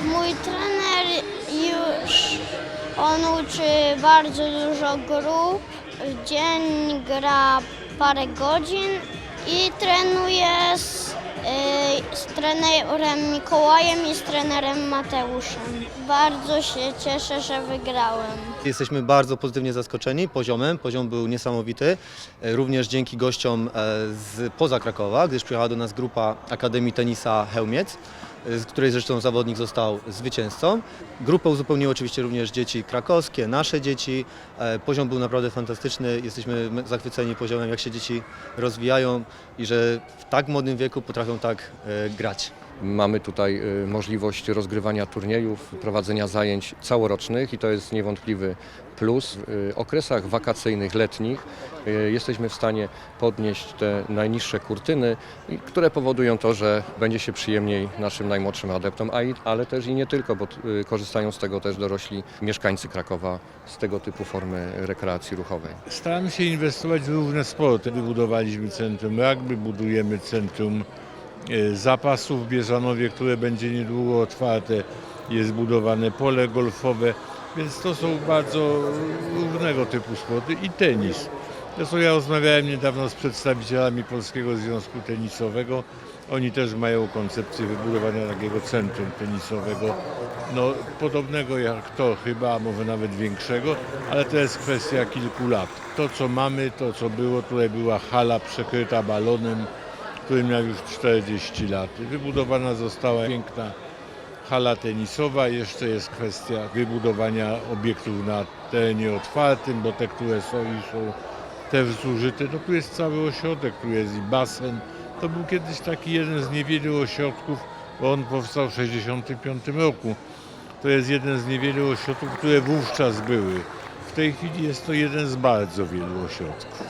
Mój trener już, on uczy bardzo dużo grup. W dzień gra parę godzin i trenuje z, y, z trenerem Mikołajem i z trenerem Mateuszem. Bardzo się cieszę, że wygrałem. Jesteśmy bardzo pozytywnie zaskoczeni poziomem. Poziom był niesamowity. E, Również dzięki gościom e, z poza Krakowa, gdyż przyjechała do nas grupa Akademii Tenisa Chełmiec, z której zresztą zawodnik został zwycięzcą. Grupę uzupełniły oczywiście również dzieci krakowskie, nasze dzieci. E, Poziom był naprawdę fantastyczny. Jesteśmy zachwyceni poziomem, jak się dzieci rozwijają i że w tak młodym wieku potrafią tak e, grać. Mamy tutaj y, możliwość rozgrywania turniejów, prowadzenia zajęć całorocznych i to jest niewątpliwy plus. W y, okresach wakacyjnych, letnich y, jesteśmy w stanie podnieść te najniższe kurtyny, które powodują to, że będzie się przyjemniej naszym najmłodszym adeptom, ale też i nie tylko, bo korzystają z tego też dorośli mieszkańcy Krakowa z tego typu formy rekreacji ruchowej. Staramy się inwestować w różne sporty. Wybudowaliśmy centrum rugby, budujemy centrum zapasów w Bieżanowie, które będzie niedługo otwarte. Jest budowane pole golfowe, więc to są bardzo różnego typu sporty i tenis. Zresztą ja rozmawiałem niedawno z przedstawicielami Polskiego Związku Tenisowego. Oni też mają koncepcję wybudowania takiego centrum tenisowego, no podobnego jak to chyba, a może nawet większego, ale to jest kwestia kilku lat. To co mamy, to co było, tutaj była hala przekryta balonem, który miał już 40 lat. Wybudowana została piękna hala tenisowa. Jeszcze jest kwestia wybudowania obiektów na terenie otwartym, bo te, które są i są też zużyte. No tu jest cały ośrodek, tu jest i basen. To był kiedyś taki jeden z niewielu ośrodków, bo on powstał w 1965 roku. To jest jeden z niewielu ośrodków, które wówczas były. W tej chwili jest to jeden z bardzo wielu ośrodków.